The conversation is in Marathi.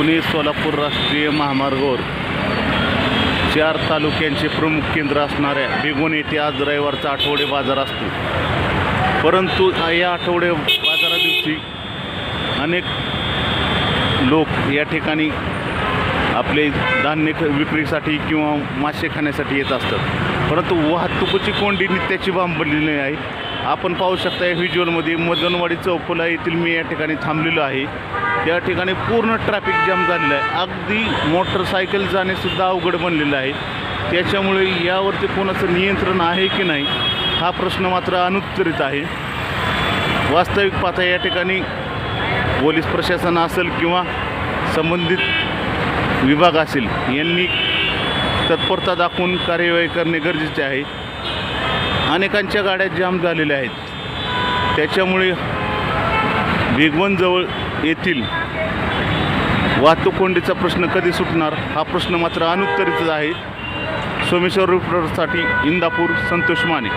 पुणे सोलापूर राष्ट्रीय महामार्गावर चार तालुक्यांचे प्रमुख केंद्र असणाऱ्या बेगोन येथे आज रविवारचा आठवडे बाजार असतो. परंतु या आठवडे बाजारा दिवशी अनेक लोक या ठिकाणी आपले धान्य ख- विक्रीसाठी किंवा मासे खाण्यासाठी येत असतात. परंतु वाहतुकीची कोंडी नित्याची बांबलेली आहे आपण पाहू शकता या व्हिज्युअलमध्ये मदनवाडी चौफुला येथील मी या ठिकाणी थांबलेलो आहे. या ठिकाणी पूर्ण ट्रॅफिक जाम झालेलं आहे. अगदी मोटरसायकल जाणेसुद्धा अवघड बनलेलं आहे. त्याच्यामुळे यावरती कोणाचं नियंत्रण आहे की नाही हा प्रश्न मात्र अनुत्तरित आहे. वास्तविक पाहता या ठिकाणी पोलीस प्रशासन असेल किंवा संबंधित विभाग असेल यांनी तत्परता दाखवून कार्यवाही करणे गरजेचे आहे. अनेकांच्या गाड्या जाम झालेल्या आहेत. त्याच्यामुळे वेगवनजवळ येथील वाहतूक कोंडीचा प्रश्न कधी सुटणार? हा प्रश्न मात्र अनुत्तरितच आहे. सोमेश्वर रिपोर्टरसाठी इंदापूर संतोष माने.